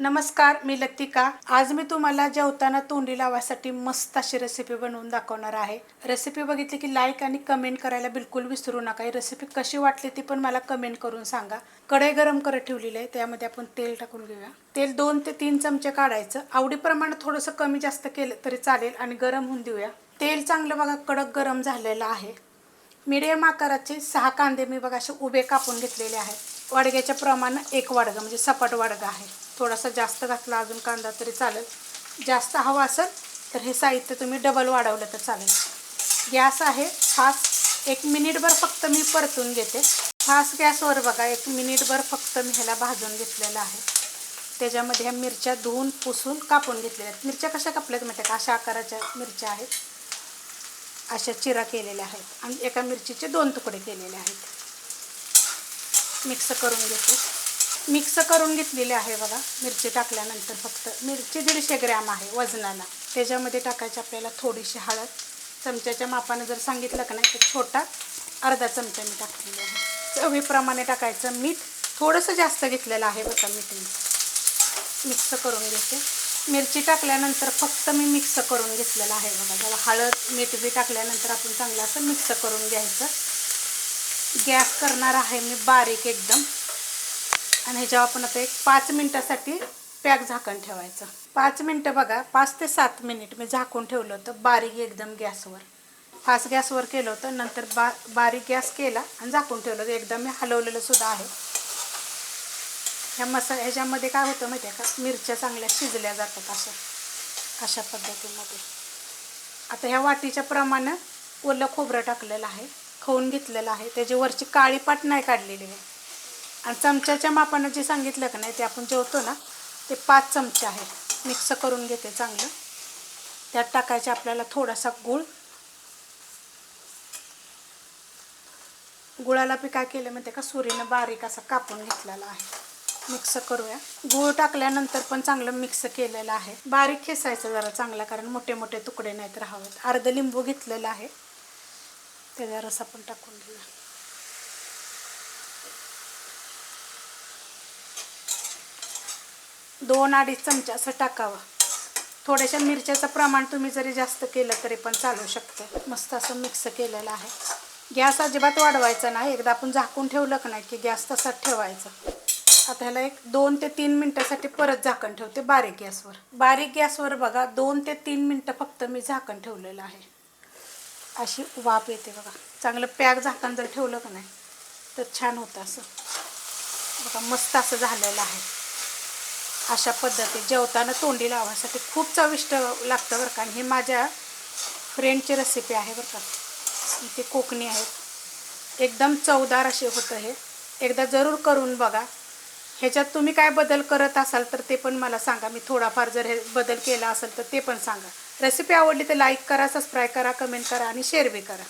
नमस्कार मी लतिका. आज मी तुम्हाला जेवताना तोंडी लावायसाठी मस्त अशी रेसिपी बनवून दाखवणार आहे. रेसिपी बघितली की लाईक आणि कमेंट करायला बिलकुल विसरू नका. ही रेसिपी कशी वाटली ती पण मला कमेंट करून सांगा. कढई गरम करत ठेवलेली आहे. त्यामध्ये आपण तेल टाकून घेऊया. तेल दोन ते तीन चमचे काढायचं. आवडीप्रमाणे थोडंसं कमी जास्त केलं तरी चालेल आणि गरम होऊन देऊया. तेल चांगलं बघा कडक गरम झालेलं आहे. मिडियम आकाराचे सहा कांदे मी बघा असे उभे कापून घेतलेले आहेत. वाडग्याच्या प्रमाणे एक वाडगा म्हणजे सपाट वाडगा आहे. थोडासा जास्त घातला अजून कांदा तरी चालेल. जास्त हवा असेल तर हे साहित्य तुम्ही डबल वाढवलं तर चालेल. गॅस आहे फास्ट. एक मिनिटभर फक्त मी परतून घेते. फास्ट गॅसवर बघा एक मिनिटभर फक्त मी ह्याला भाजून घेतलेलं आहे. त्याच्यामध्ये ह्या मिरच्या धुवून पुसून कापून घेतलेल्या आहेत. मिरच्या कशा कापल्यात माहिती आहे का? अशा आकाराच्या मिरच्या आहेत. अशा चिरा केलेल्या आहेत. आणि एका मिरचीचे दोन तुकडे केलेले आहेत. मिक्स करून घेते. मिक्स करून घेतलेले आहे बघा मिरची टाकल्यानंतर फक्त. मिरची दीडशे ग्रॅम आहे वजनाला. त्याच्यामध्ये टाकायची आपल्याला थोडीशी हळद. चमच्याच्या मापानं जर सांगितलं का नाही तर छोटा अर्धा चमचा मी टाकलेला आहे. चवीप्रमाणे टाकायचं मीठ. थोडंसं जास्त घेतलेलं आहे बघा मीठ मिक्स करून घेते. मिरची टाकल्यानंतर फक्त मी मिक्स करून घेतलेलं आहे बघा. त्याला हळद मीठ बी टाकल्यानंतर आपण चांगलं असं मिक्स करून घ्यायचं. गॅस करणार आहे मी बारीक एकदम. आणि ह्याच्यावर आपण आता एक पाच मिनटासाठी पॅक झाकण ठेवायचं. पाच मिनटं बघा पाच ते सात मिनिट मी झाकून ठेवलं होतं बारीक एकदम गॅसवर. फास्ट गॅसवर केलं होतं नंतर बा बारीक गॅस केला आणि झाकून ठेवलं होतं. एकदम मी हलवलेलं सुद्धा आहे. ह्या मसा ह्याच्यामध्ये काय होतं माहिती आहे का? मिरच्या चांगल्या शिजल्या जातात अशा अशा पद्धतीमध्ये. आता ह्या वाटीच्या प्रमाणे ओलं खोबरं टाकलेलं आहे खाऊन घेतलेलं आहे. त्याची वरची काळी पाट नाही काढलेली आहे. आणि चमच्याच्या मापानं जे सांगितलं का नाही ते आपण जेवतो ना ते पाच चमचे आहेत. मिक्स करून घेते चांगलं. त्यात टाकायचे आपल्याला थोडासा गूळ. गुळाला बी काय केलं माहिती का? सुरीनं बारीक असा कापून घेतलेला आहे. मिक्स करूया. गूळ टाकल्यानंतर पण चांगलं मिक्स केलेलं आहे. बारीक खेसायचं जरा चांगला कारण मोठे मोठे तुकडे नाहीत राहावेत. अर्ध लिंबू घेतलेलं आहे. त्याचा रस आपण टाकून घेऊया. दोन अडीच चमचे असं टाकावं. थोड्याशा मिरच्याचं प्रमाण तुम्ही जरी जास्त केलं तरी पण चालू शकते. मस्त असं मिक्स केलेलं आहे. गॅस अजिबात वाढवायचा नाही. एकदा आपण झाकून ठेवलं का नाही की गॅस तसाच ठेवायचा. आता ह्याला एक दोन ते तीन मिनटासाठी परत झाकण ठेवते बारीक गॅसवर. बारीक गॅसवर बघा दोन ते तीन मिनटं फक्त मी झाकण ठेवलेलं आहे. अशी वाफ येते बघा. चांगलं पॅक झाकण जर ठेवलं का नाही तर छान होतं असं. बघा मस्त असं झालेलं आहे. अशा पद्धती जेवताना तोंडी लावायसाठी खूप चविष्ट लागतं बरं का. आणि हे माझ्या फ्रेंडची रेसिपी आहे बरं का. इथे कोकणी आहेत. एकदम चवदार असे होतं हे. एकदा जरूर करून बघा. ह्याच्यात तुम्ही काय बदल करत असाल तर ते पण मला सांगा. मी थोडाफार जर हे बदल केला असेल तर ते पण सांगा. रेसिपी आवडली तर लाईक करा सबस्क्राईब करा कमेंट करा आणि शेअर बी करा.